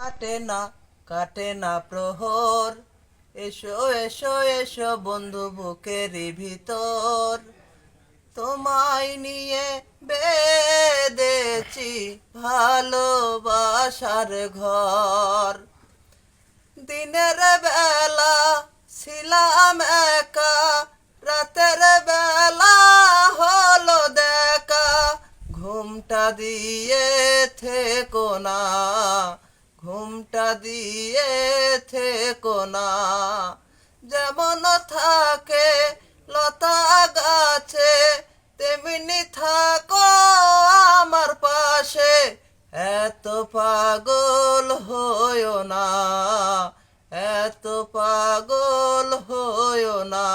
কাটে না কাটে না প্রহর। এসো এসো এসো বন্ধু বুকের ভিতর। তোমায় নিয়ে বেদেছি ভালোবাসার ঘর। দিনের বেলা ছিলাম একা, রাতের বেলা হলো দেখা। ঘুমটা দিয়ে থেকো না দিয়ে থেকো না। যেমন থাকে লতা গাছে, তেমনি থাকো আমার পাশে। এত পাগল হইও না, এত পাগল হইও না।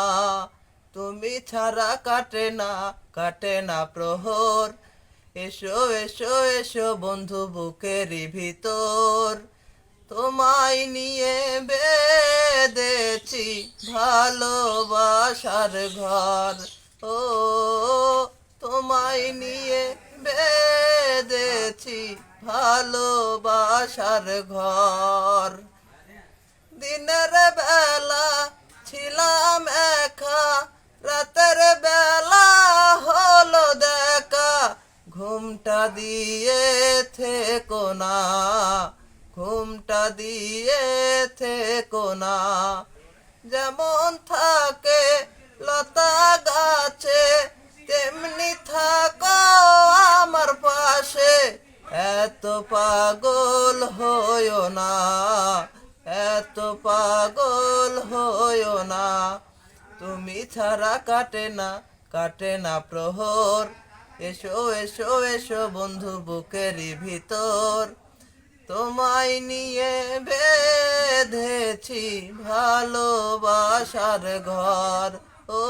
তুমি ছাড়া কাটে না কাটে না প্রহর। এসো এসো এসো বন্ধু বুকেরই ভিতর। তোমায় নিয়ে বেঁধেছি ভালোবাসার ঘর। ও, তোমায় নিয়ে বেঁধেছি ভালোবাসার ঘর। দিনের বেলা ছিলাম একা, রাতের বেলা হলো দেখা। ঘুমটা দিয়ে থেকো না ঘুমটা দিয়ে থেকো যেমন থাকে লতা গাছে, তেমনি থাকো আমার পাশে। এত পাগল হইও না, এত পাগল হইও না। তুমি ছাড়া কাটে না কাটে না প্রহর। এসো এসো এসো বন্ধু বুকেরই ভিতর। তোমায় নিয়ে বেঁধেছি ভালোবাসার ঘর। ও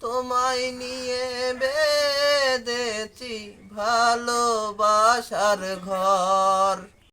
তোমায় নিয়ে বেঁধেছি ভালোবাসার ঘর।